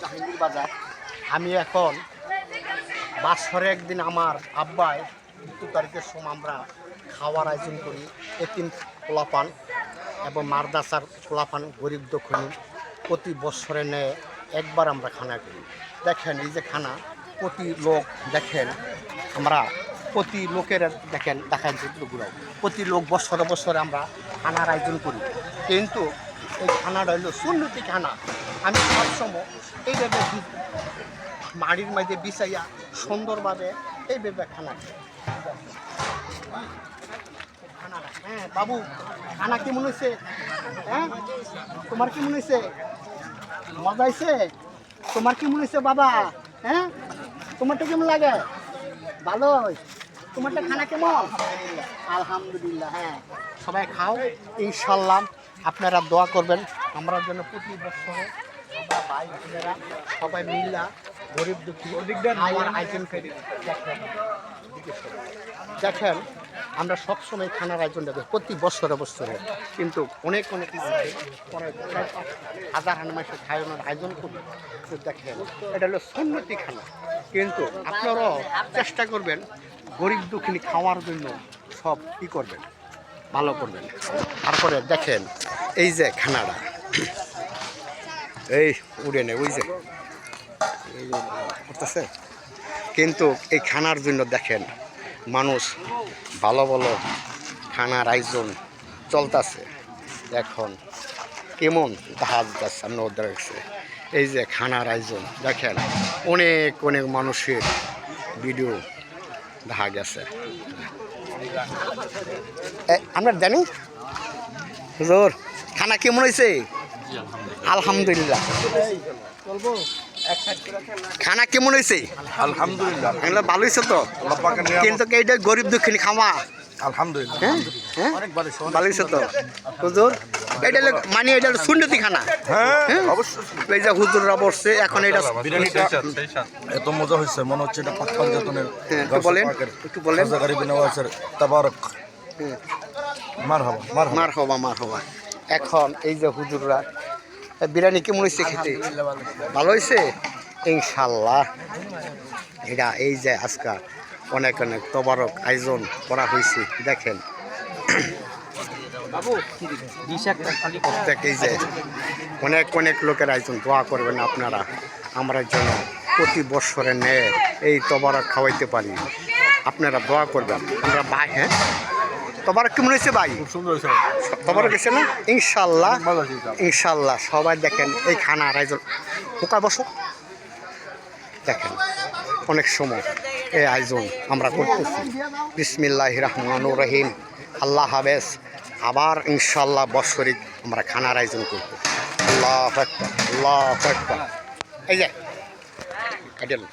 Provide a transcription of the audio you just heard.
জাহাঙ্গীর বাজার আমি এখন বাসরে একদিন আমার আব্বাই দু তারিখের সময় আমরা খাওয়ার আয়োজন করি। এতিম পোলাপান এবং মারদাসার পোলাপান গরিব দক্ষিণী প্রতি বছরে নেয় একবার আমরা খানা করি। দেখেন, এই যে খানা, প্রতি লোক দেখেন, আমরা প্রতি লোকের দেখেন, দেখান চিত্রগুলো প্রতি লোক বছরে বছরে আমরা খানার আয়োজন করি। কিন্তু এই খানাটা হলো সুন্নতি খানা। আমি সবসময় এইভাবে মাড়ির মাঝে বিছাইয়া সুন্দরভাবে এই এইভাবে খানা। হ্যাঁ বাবু, খানা কেমন হয়েছে? হ্যাঁ? তোমার হয়েছে মজা হয়েছে? তোমার কেমন হয়েছে, বাবা? হ্যাঁ? তোমারটা কেমন লাগে? ভালো তোমারটা খানা কেমন? আলহামদুলিল্লাহ হ্যাঁ। সবাই খাও, ইনশাল্লাহ আপনারা দোয়া করবেন। আমরা যেন প্রতি বছর ভাই বোনেরা সবাই মিল্লা গরিব দুঃখী আয়োজন করি দেখেন দেখেন আমরা সবসময় খানার আয়োজন দেখি প্রতি বছরে বছরে কিন্তু অনেক অনেক হাজার হাজার মাসে খাওয়ানোর আয়োজন করি। দেখেন এটা হলো সন্ন্যতি খানা। কিন্তু আপনারাও চেষ্টা করবেন গরিব দুঃখিনী খাওয়ার জন্য সব কী করবেন? ভালো করবেন। তারপরে দেখেন এই যে খানাটা। এই, উড়ে নেই যে করতেছে? কিন্তু এই খানার জন্য দেখেন, মানুষ ভালো ভালো খানার আয়োজন চলতেছে। এখন কেমন দেখা যাচ্ছে, সামনে ওদের গেছে এই যে খানার আয়োজন, দেখেন, অনেক অনেক মানুষের ভিডিও দেখা গেছে। আমরা জানি? হুজুর, খানা কেমন হয়েছে? আলহামদুলিল্লাহ। খানা কেমন হয়েছে? আলহামদুলিল্লাহ। এগুলো ভালো হয়েছে তো। কিন্তু এইটা গরিব দুঃখিনী খাওয়া আলহামদুলিল্লাহ। হ্যাঁ? হ্যাঁ? ভালো ভালো হয়েছে তো? হুজুর এটা মানে এটা সুন্নতি খানা? হ্যাঁ? এই যে হুজুররা বসছে এখন এটা বিরিয়ানিটা এত মজা হয়েছে মনে হচ্ছে এটা পাক পাঞ্জাতনের একটু বলেন, একটু বলেন। সাজাগারি বিনওয়াজের তাবারক। মারহাবা মারহাবা। মার হবা এখন এই যে হুজুররা বিরিয়ানি কেমন হয়েছে খেতে? ভালো হয়েছে? ইনশাল্লাহ এটা এই যে আজকা অনেক অনেক তবারক আয়োজন করা হয়েছে দেখেন। প্রত্যেক এই যে অনেক অনেক লোকের আয়োজন দোয়া করবেন আপনারা। আমরা যেন প্রতি বৎসরে নেয় এই তবারক খাওয়াইতে পারি। আপনারা দোয়া করবেন। আমরা ভাই হ্যাঁ? তবারক কেমন হয়েছে ভাই? তোমার গেছে না? ইনশাল্লাহ। ইনশাল্লাহ। সবাই দেখেন এই খানার আয়োজন পোকা বসো। দেখেন অনেক সময় এই আয়োজন আমরা করতেছি। বিসমিল্লাহ রহমান রহিম। আল্লাহ হাবেস আবার ইনশাল্লাহ বৎসরিক আমরা খানার আয়োজন করব। আল্লাহ আল্লাহ। এই যে দেবো?